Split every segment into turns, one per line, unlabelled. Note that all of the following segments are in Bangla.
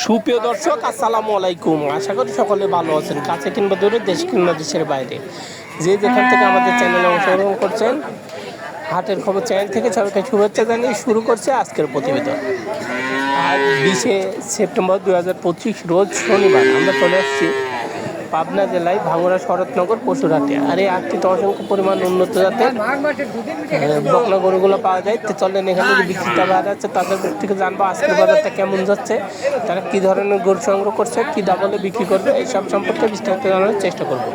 সুপ্রিয় দর্শক, আসসালামু আলাইকুম। আশা করি সকলে ভালো আছেন। কাছে কিংবা দূরে, দেশ কিংবা দেশের বাইরে। যে যেখান থেকে আমাদের চ্যানেলে অংশগ্রহণ করছেন, হাটের খবর চ্যানেল থেকে সবাইকে শুভেচ্ছা জানিয়ে শুরু করছে আজকের প্রতিবেদন। আর বিশে সেপ্টেম্বর দু হাজার পঁচিশ, রোজ শনিবার। আমরা চলে আসছি পাবনা জেলায় ভাঙড়া শরৎনগর পশুরহাটে আর এই আটটিতে অসংখ্য পরিমাণ উন্নত জাতের বকনা গরুগুলো পাওয়া যায়। তো চলেন এখানে যে বিক্রেতা বাজার আছে। তাদের থেকে জানব আজকের বাজারটা কেমন যাচ্ছে তারা কি ধরনের গরু সংগ্রহ করছে কি দামলে বিক্রি করবে এইসব সম্পর্কে বিস্তারিত জানানোর চেষ্টা করব।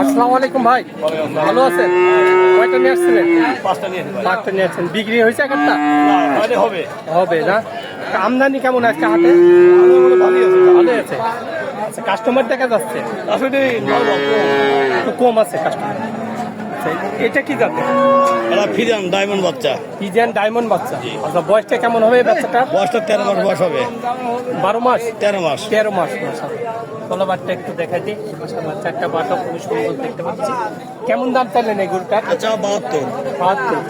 আসসালামু আলাইকুম ভাই ভালো আছেন? কয়টা নিয়ে আসছিলেন?
পাঁচটা নিয়ে
পাঁচটা নিয়ে আসছেন। বিক্রি হয়েছে একটা
হবে।
হবে না। আমদানি কেমন আজকে হাটে?
ভালোই আছে।
ভালোই আছে। আচ্ছা কাস্টমার দেখা যাচ্ছে।
আসলে
একটু কম আছে কাস্টমার আচ্ছা এটা কি যাবে
এটা ফিজান ডায়মন্ড বাচ্চা।
পিজিয়ান ডায়মন্ড বাচ্চা। আচ্ছা বয়সটা কেমন হবে বাচ্চাটা?
বয়সটা তেরো মাস বয়স হবে।
বারো মাস?
তেরো মাস।
তেরো মাস তলা বাটটা একটু দেখাই দিই। চারটা বাটা খুবই সুন্দর দেখতে পাচ্ছি। কেমন দাম চাইলেন এই গরুটার?
আচ্ছা বাহাত্তর।
বাহাত্তর।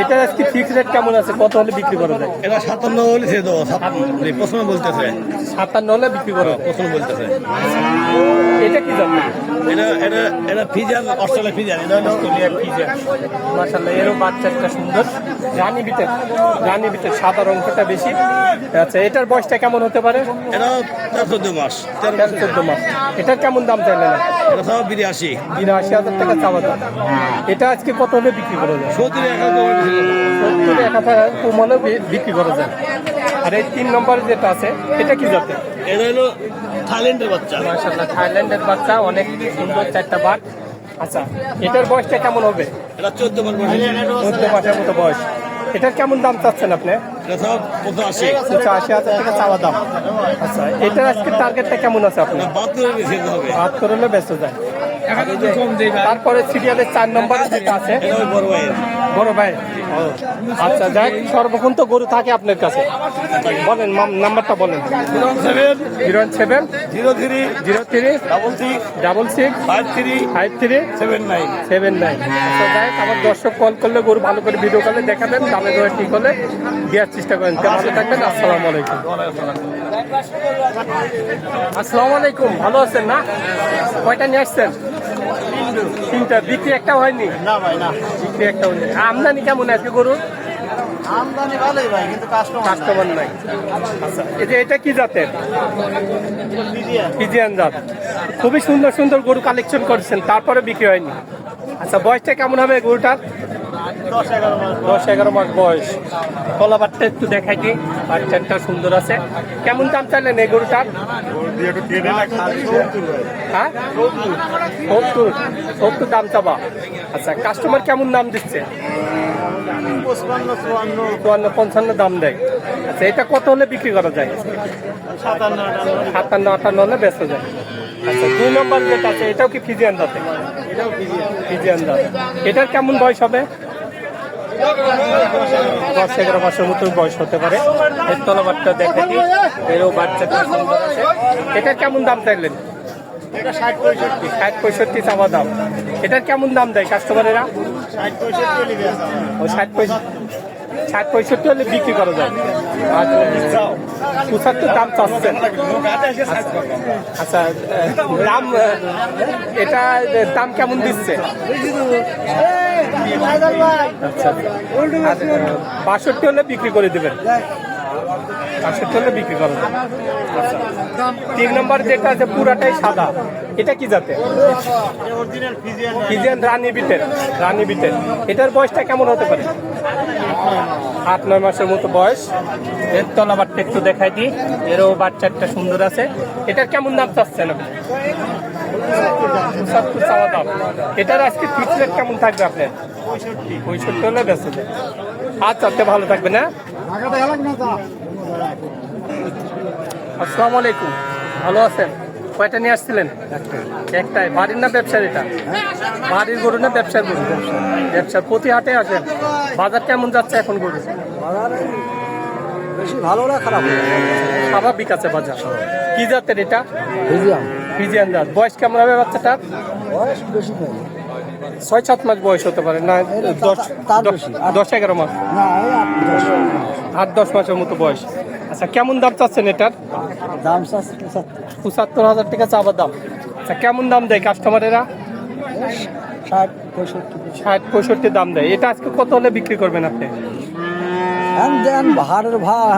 এটা আজকে ফিক্স রেট কেমন আছে? কত হলে বিক্রি করা যায়?
এটা সাতান্ন হলে ছেড়ে দেবো সাতান্ন প্রশ্ন বলতেছে।
সাতান্ন হলে বিক্রি করা যায়।
প্রশ্ন বলতেছে।
এটা কি জানবে
এটা এটা এটা ফিজান অস্ট্রেলিয়া ফিজান এটা হলো
অস্ট্রেলিয়ার পিজা এরও বাচ্চা একটা সুন্দর। রানী বিটের রানী বিটের সাদা রঙটা বেশি। আচ্ছা এটার বয়সটা কেমন হতে পারে?
এটা চোদ্দ মাস। তেরো
চোদ্দ মাস। এটার কেমন দাম চাইলেন? না
সব বিরাশি।
বিরাশি হাজার টাকা চাওয়া দাম এটা আজকে কত হলে বিক্রি করা যায়।
সত্তর এক হাজার
সত্তর এক হাজার কম বিক্রি করা যায়। আর এই তিন নম্বর যেটা আছে এটা কি জাতে
এটা হলো থাইল্যান্ডের বাচ্চা।
মাসাল্লাহ থাইল্যান্ডের বাচ্চা অনেক সুন্দর চারটা বাট আচ্ছা এটার বয়সটা কেমন হবে?
এটা চোদ্দ মাস
চোদ্দ মাসের মতো বয়স। এটার কেমন দাম চাচ্ছেন আপনি?
পঁচাশি
হাজার টাকা চাওয়া দাম। আচ্ছা এটার আজকে টার্গেটটা কেমন আছে আপনার?
বাহাত্তর হলে
ব্যস্ত যায়। তারপরে সিরিয়ালের চার নম্বর যেটা আছে
বড় ভাইয়ের।
বড় ভাই। আচ্ছা যাই সর্বক্ষণ তো গরু থাকে আপনার কাছে। বলেন নাম্বারটা বলেন।
Seven
zero seven
zero three
zero three
double six
double six
five three
five three
seven nine.
Seven nine. আচ্ছা যাই আমার দর্শক কল করলে গরু ভালো করে ভিডিও কলে দেখাবেন দামে দরে ঠিক হলে দেওয়ার চেষ্টা করেন। ভালো থাকবেন আসসালামু আলাইকুম। আসসালামু আলাইকুম ভালো আছেন না? কয়টা নিয়ে আসছেন? তিনটা। বিক্রি একটা হয়নি?
না ভাই না।
একটা আমদানি কেমন আজকে গরুর?
আমদানি ভালোই ভাই কিন্তু কাস্টমার
কাস্টমার নাই। আচ্ছা। এটা কি জাতের? জাত। খুবই সুন্দর সুন্দর গরু কালেকশন করেছেন তারপরে বিক্রি হয়নি। আচ্ছা বয়সটা কেমন হবে গরুটার?
দশ এগারো মাস
বয়স। কলাবারটা একটু দেখাই দিই বাচ্চাটা সুন্দর আছে। কেমন দাম চাইলেন এই গরুটার? হ্যাঁ? সত্তর। সত্তর দাম চাবা? আচ্ছা কাস্টমার কেমন দাম দিচ্ছে?
চুয়ান্ন,
পঞ্চান্ন দাম দেয়। আচ্ছা কত হলে বিক্রি করা যায়?
সাতান্ন, আটান্ন
হলে যায়। আচ্ছা দুই নম্বর আছে, এটাও কি এটার কেমন বয়স হবে? দশ এগারো মাসের মতো বয়স হতে পারে। এর তলাবারটা দেখে এটার কেমন দাম চাইলেন?
এটা ষাট পঁয়ষট্টি।
ষাট পঁয়ষট্টি চাওয়া দাম। এটার কেমন দাম দেয় কাস্টমারেরা
ষাট পঁয়ষট্টি
ও ষাট পঁয়ষট্টি। ষাট পঁয়ষট্টি হলে বিক্রি করা যায়। আর পঁচাত্তর দাম চাচ্ছেন আচ্ছা দাম এটা দাম কেমন দিচ্ছে? আচ্ছা। বাষট্টি হলে বিক্রি করে দেবেন। বাষট্টি হলে বিক্রি করা আচ্ছা তিন নম্বর যেটা আছে, পুরাটাই সাদা। এটা কি জাতে
ফিজিয়ান
রানী বিটের রানী বিটের। এটার বয়সটা কেমন হতে পারে? আট, নয় মাসের মতো বয়স। এর তলাবারটা একটু দেখাই দিই। এরও বাচ্চাটা সুন্দর আছে। এটার কেমন দাম চাচ্ছেন আপনি? এটার আজকে ফিক্স কেমন থাকবে আপনার?
পঁয়ষট্টি।
পঁয়ষট্টি হলে বেঁচে যায়। আচ্ছা আপনি ভালো থাকবেন হ্যাঁ? আসসালামু আলাইকুম। ভালো আছেন? কয়টা নিয়ে আসছিলেন? একটাই বাড়ির না ব্যবসার এটা? বাড়ির গরু না ব্যবসার গরু? ব্যবসা প্রতি হাটে আসেন। বাজার কেমন যাচ্ছে এখন গরু?
বেশি ভালো না খারাপ?
স্বাভাবিক আছে বাজার। কি জাতের এটা?
ফিজিয়ান।
ফিজিয়ান জাত। বয়স কেমন হবে বাচ্চাটার?
বয়স বেশি
ছয় সাত মাস বয়স হতে পারে না দশ দশ- এগারো মাস।
আট দশ
মাসের মতো বয়স। আচ্ছা কেমন দাম চাচ্ছেন এটার?
দাম পঁচাত্তর।
হাজার টাকা চাবার দাম। আচ্ছা কেমন দাম দেয় কাস্টমারেরা?
ষাট পঁয়ষট্টি।
ষাট পঁয়ষট্টি দাম দেয়। এটা আজকে কত হলে বিক্রি করবেন আপনি?
ভাড়ের ভাড়া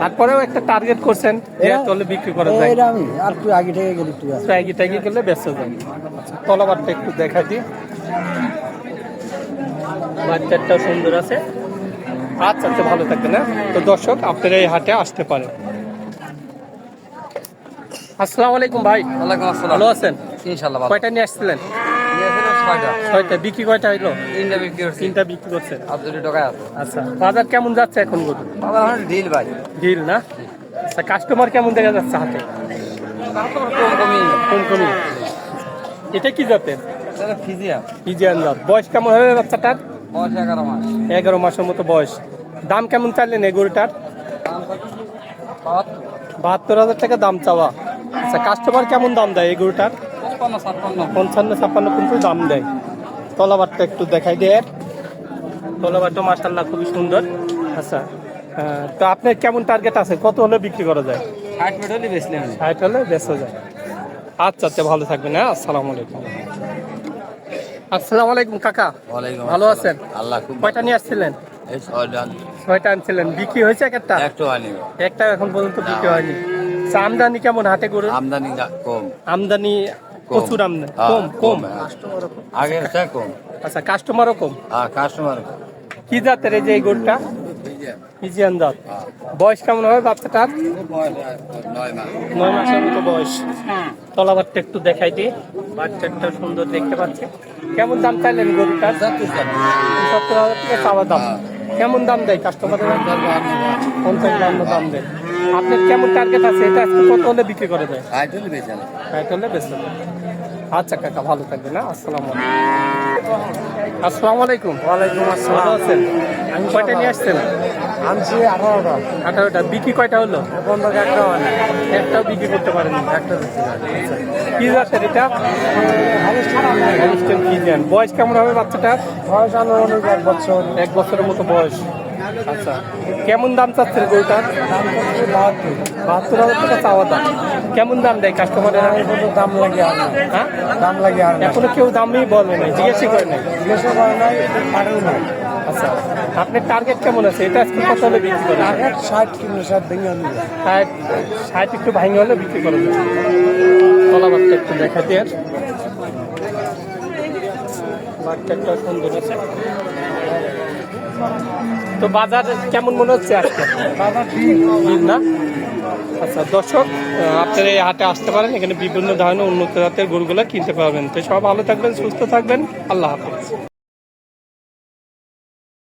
তারপরেও একটা টার্গেট করছেন যে এত হলে বিক্রি করা যায়।
আমি আর একটু আগে থেকে গেলে একটু আছে
ট্যাগি ট্যাগি করলে ব্যস্ত যাবে আচ্ছা তলাবারটা একটু দেখা দিই। বাচ্চাটা সুন্দর আছে। আচ্ছা আচ্ছা ভালো থাকবে না? তো দর্শক আপনারা এই হাটে আসতে পারেন। আসসালামু আলাইকুম ভাই।
ওয়ালাইকুম আসসালাম।
ভালো আছেন?
ইনশাআল্লাহ ভালো।
কয়টা নিয়ে আসছিলেন?
ছয়টা।
বিক্রি কয়টা হইল?
তিনটা বিক্রি করছি।
তিনটা বিক্রি করছেন
আর দুটি টাকায় আছে।
আচ্ছা বাজার কেমন যাচ্ছে এখন
আমার ডিল ভাই।
ঢিল না? আচ্ছা কাস্টমার কেমন দেখা যাচ্ছে হাতে
কম
কমি এটা কি জাতের?
এটা ফিজিয়া
ইজিয়ান জাত। বয়স কেমন হবে বাচ্চাটার?
এগারো
মাসের মতো বয়স। দাম কেমন চাইলেন এই গরুটার? বাহাত্তর হাজার টাকা দাম চাওয়া। আচ্ছা কাস্টমার কেমন দাম দেয় এই গরুটার?
পঞ্চান্ন ছাপ্পান্ন।
কিন্তু দাম দেয়। তলাবারটা একটু দেখাই দেয় তলাবারটা মার্শাল্লাহ খুবই সুন্দর। আচ্ছা তো আপনার কেমন টার্গেট আছে? কত হলে বিক্রি করা যায়?
ষাট হলে বেশি
ষাট হলে বেচা যায়। আচ্ছা আচ্ছা ভালো থাকবেন হ্যাঁ? আসসালামু আলাইকুম। আসসালামু আলাইকুম কাকা। ভালো আছেন?
আল্লাহ খুব
কয়টা নিয়ে আসছিলেন?
ছয়টা
আনছিলেন। বিক্রি হয়েছে এক একটা?
একটু
একটা এখন পর্যন্ত বিক্রি হয়নি। আচ্ছা, আমদানি কেমন হাটে গরুর?
আমদানি কম।
আমদানি
কম।
প্রচুর আমদানি।
হ্যাঁ,
কম কম
আগের চেয়ে কম।
আচ্ছা কাস্টমারও কম?
আর কাস্টমার
কি জাতের এই যে এই গরুটা? ইজিয়ান জাত। বয়স কেমন হবে বাচ্চাটার?
নয়
নয় মাসের মতো বয়স। তলাবারটা একটু দেখাই দিই। বাচ্চাটা সুন্দর দেখতে পাচ্ছি। কেমন দাম চাইলেন গরুটার সত্তর হাজার থেকে চাওয়া দাম। কেমন দাম দেয় কাস্টমারের পঞ্চাশ বান্ন দাম দেয়। আপনার কেমন টার্গেট আছে? এটা আজকে কত হলে বিক্রি করে দেয়?
ষাট হলে
হলে বেশি আচ্ছা কাকা ভালো থাকবেন না আসসালামু আলাইকুম। আসসালামু আলাইকুম।
ওয়ালাইকুম
ভালো আছেন? আমি কয়টা নিয়ে আসছেন?
আনছি আঠারোটা।
আঠারোটা। বিক্রি কয়টা হলো?
তো একটা হয় না।
একটাও বিক্রি করতে পারেন
একটা দিচ্ছি
কি জাতের এটা? হলিস্টেন ফ্রিজিয়ান বয়স কেমন হবে বাচ্চাটার?
বয়স আনুমানিক এক বছর।
এক বছরের মতো বয়স। আচ্ছা কেমন দাম চাচ্ছেন গরুটার
বাহাত্তর
হাজার টাকা চাওয়া দাম। কেমন দাম দেয় কাস্টমারের
দাম লাগে আর
হ্যাঁ?
দাম লাগে আর
এখনও কেউ দামই বলে নাই জিজ্ঞেসই করে নাই।
জিজ্ঞাসা করে নাই পারেও নাই।
আচ্ছা আপনার টার্গেট কেমন আছে? এটা আজকে কত হলে বিক্রি করে
আগের ষাট কিলো ষাট ভেঙে নিবে
ষাট ষাট একটু ভাঙে হলে বিক্রি করে দেবে তলাবারটা একটু দেখা দিয়ে বাচ্চাটা সুন্দর আছে। তো বাজার কেমন মনে হচ্ছে
ঠিক
না? আচ্ছা দর্শক আপনারা এই হাটে আসতে পারেন। এখানে বিভিন্ন ধরনের উন্নত জাতের গরুগুলো কিনতে পারবেন। তো সব ভালো থাকবেন, সুস্থ থাকবেন। আল্লাহ হাফেজ।